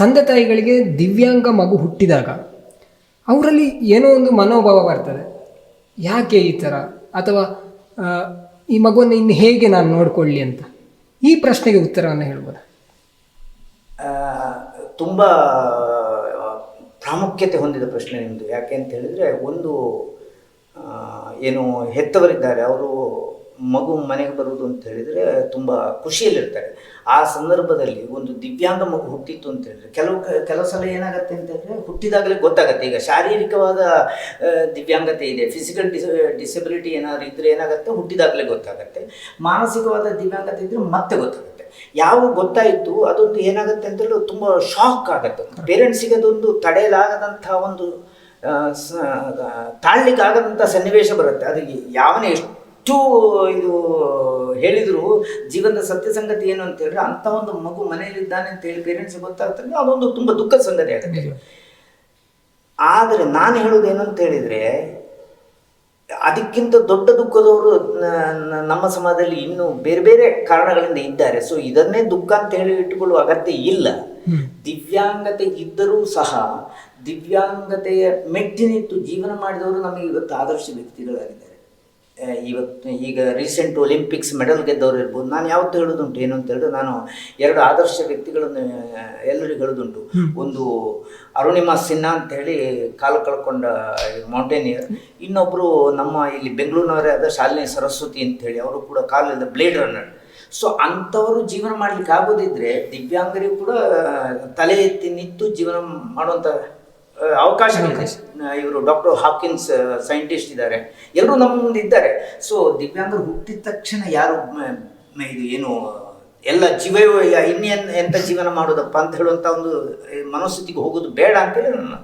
ತಂದೆ ತಾಯಿಗಳಿಗೆ ದಿವ್ಯಾಂಗ ಮಗು ಹುಟ್ಟಿದಾಗ ಅವರಲ್ಲಿ ಏನೋ ಒಂದು ಮನೋಭಾವ ಬರ್ತದೆ. ಯಾಕೆ ಈ ಥರ ಅಥವಾ ಈ ಮಗುವನ್ನು ಇನ್ನು ಹೇಗೆ ನಾನು ನೋಡಿಕೊಳ್ಳಿ ಅಂತ? ಈ ಪ್ರಶ್ನೆಗೆ ಉತ್ತರವನ್ನು ಹೇಳ್ಬೋದು? ತುಂಬ ಪ್ರಾಮುಖ್ಯತೆ ಹೊಂದಿದ ಪ್ರಶ್ನೆ ನಿಮ್ಮದು ಯಾಕೆ ಅಂತ ಹೇಳಿದರೆ, ಒಂದು ಏನು, ಹೆತ್ತವರಿದ್ದಾರೆ. ಅವರು ಮಗು ಮನೆಗೆ ಬರುವುದು ಅಂತ ಹೇಳಿದರೆ ತುಂಬ ಖುಷಿಯಲ್ಲಿರ್ತಾರೆ. ಆ ಸಂದರ್ಭದಲ್ಲಿ ಒಂದು ದಿವ್ಯಾಂಗ ಮಗು ಹುಟ್ಟಿತ್ತು ಅಂತ ಹೇಳಿದ್ರೆ ಕೆಲವು ಕೆಲವು ಸಲ ಏನಾಗುತ್ತೆ ಅಂತ ಹೇಳಿದ್ರೆ ಹುಟ್ಟಿದಾಗಲೇ ಗೊತ್ತಾಗುತ್ತೆ. ಈಗ ಶಾರೀರಿಕವಾದ ದಿವ್ಯಾಂಗತೆ ಇದೆ ಫಿಸಿಕಲ್ ಡಿಸ ಡಿಸೆಬಿಲಿಟಿ ಏನಾದ್ರು ಇದ್ದರೆ ಏನಾಗುತ್ತೆ? ಹುಟ್ಟಿದಾಗಲೇ ಗೊತ್ತಾಗುತ್ತೆ. ಮಾನಸಿಕವಾದ ದಿವ್ಯಾಂಗತೆ ಇದ್ದರೆ ಮತ್ತೆ ಗೊತ್ತಾಗುತ್ತೆ. ಯಾವ ಗೊತ್ತಾಯಿತು, ಅದೊಂದು ಏನಾಗುತ್ತೆ ಅಂತೇಳಿ ತುಂಬ ಶಾಕ್ ಆಗುತ್ತೆ. ಪೇರೆಂಟ್ಸಿಗೆ ಅದೊಂದು ತಡೆಯಲಾಗದಂಥ ಒಂದು ತಾಳ್ಲಿಕ್ಕಾಗದಂಥ ಸನ್ನಿವೇಶ ಬರುತ್ತೆ. ಅದು ಯಾವನೇ ಎಷ್ಟು ಇದು ಹೇಳಿದ್ರು ಜೀವನದ ಸತ್ಯ ಸಂಗತಿ ಏನು ಅಂತ ಹೇಳಿದ್ರೆ ಅಂಥ ಒಂದು ಮಗು ಮನೆಯಲ್ಲಿದ್ದಾನೆ ಅಂತ ಹೇಳಿ ಪೇರೆಂಟ್ಸ್ಗೆ ಗೊತ್ತಾಗ್ತದೆ ಅದೊಂದು ತುಂಬ ದುಃಖದ ಸಂಗತಿ ಆಗುತ್ತೆ. ಆದರೆ ನಾನು ಹೇಳೋದೇನು ಅಂತ ಹೇಳಿದರೆ ಅದಕ್ಕಿಂತ ದೊಡ್ಡ ದುಃಖದವರು ನಮ್ಮ ಸಮಾಜದಲ್ಲಿ ಇನ್ನೂ ಬೇರೆ ಬೇರೆ ಕಾರಣಗಳಿಂದ ಇದ್ದಾರೆ. ಸೊ ಇದನ್ನೇ ದುಃಖ ಅಂತ ಹೇಳಿ ಇಟ್ಟುಕೊಳ್ಳುವ ಅಗತ್ಯ ಇಲ್ಲ. ದಿವ್ಯಾಂಗತೆ ಇದ್ದರೂ ಸಹ ದಿವ್ಯಾಂಗತೆಯ ಮೆಟ್ಟಿನಿಟ್ಟು ಜೀವನ ಮಾಡಿದವರು ನಮಗೆ ಇವತ್ತು ಆದರ್ಶ ವ್ಯಕ್ತಿಗಳಾಗಿದ್ದಾರೆ. ಇವತ್ತು ಈಗ ರೀಸೆಂಟ್ ಒಲಿಂಪಿಕ್ಸ್ ಮೆಡಲ್ ಗೆದ್ದವರು ಇರ್ಬೋದು. ನಾನು ಯಾವತ್ತು ಹೇಳೋದುಂಟು ಏನು ಅಂತ ಹೇಳಿದ್ರೆ ನಾನು ಎರಡು ಆದರ್ಶ ವ್ಯಕ್ತಿಗಳನ್ನು ಎಲ್ಲರಿಗೂ ಹೇಳೋದುಂಟು. ಒಂದು ಅರುಣಿಮಾ ಸಿನ್ಹಾ ಅಂತ ಹೇಳಿ ಕಾಲು ಕಳ್ಕೊಂಡ ಮೌಂಟೇನಿಯರ್ ಇನ್ನೊಬ್ಬರು ನಮ್ಮ ಇಲ್ಲಿ ಬೆಂಗಳೂರಿನವರೇ ಆದ ಶಾಲಿನಿ ಸರಸ್ವತಿ ಅಂತ ಹೇಳಿ ಅವರು ಕೂಡ ಕಾಲಿಂದ ಬ್ಲೇಡ್ ರನ್ನರ್ ಸೊ ಅಂಥವರು ಜೀವನ ಮಾಡಲಿಕ್ಕೆ ಆಗೋದಿದ್ರೆ ದಿವ್ಯಾಂಗರಿಗೂ ಕೂಡ ತಲೆ ಎತ್ತಿ ನಿಂತು ಜೀವನ ಮಾಡುವಂಥ ಅವಕಾಶ ಅವಕಾಶಗಳಿದೆ. ಇವರು ಡಾಕ್ಟರ್ ಹಾಕಿನ್ಸ್ ಸೈಂಟಿಸ್ಟ್ ಇದ್ದಾರೆ ಎಲ್ಲರೂ ನಮ್ಮ ಮುಂದೆ ಇದ್ದಾರೆ. ಸೊ ದಿವ್ಯಾಂಗರು ಹುಟ್ಟಿದ ತಕ್ಷಣ ಯಾರು ಇದು ಏನು, ಎಲ್ಲ ಜೀವ ಇನ್ನೇನು ಎಂಥ ಜೀವನ ಮಾಡೋದಪ್ಪ ಅಂತ ಹೇಳುವಂಥ ಒಂದು ಮನಸ್ಥಿತಿಗೆ ಹೋಗೋದು ಬೇಡ ಅಂತೇಳಿ ನನ್ನ.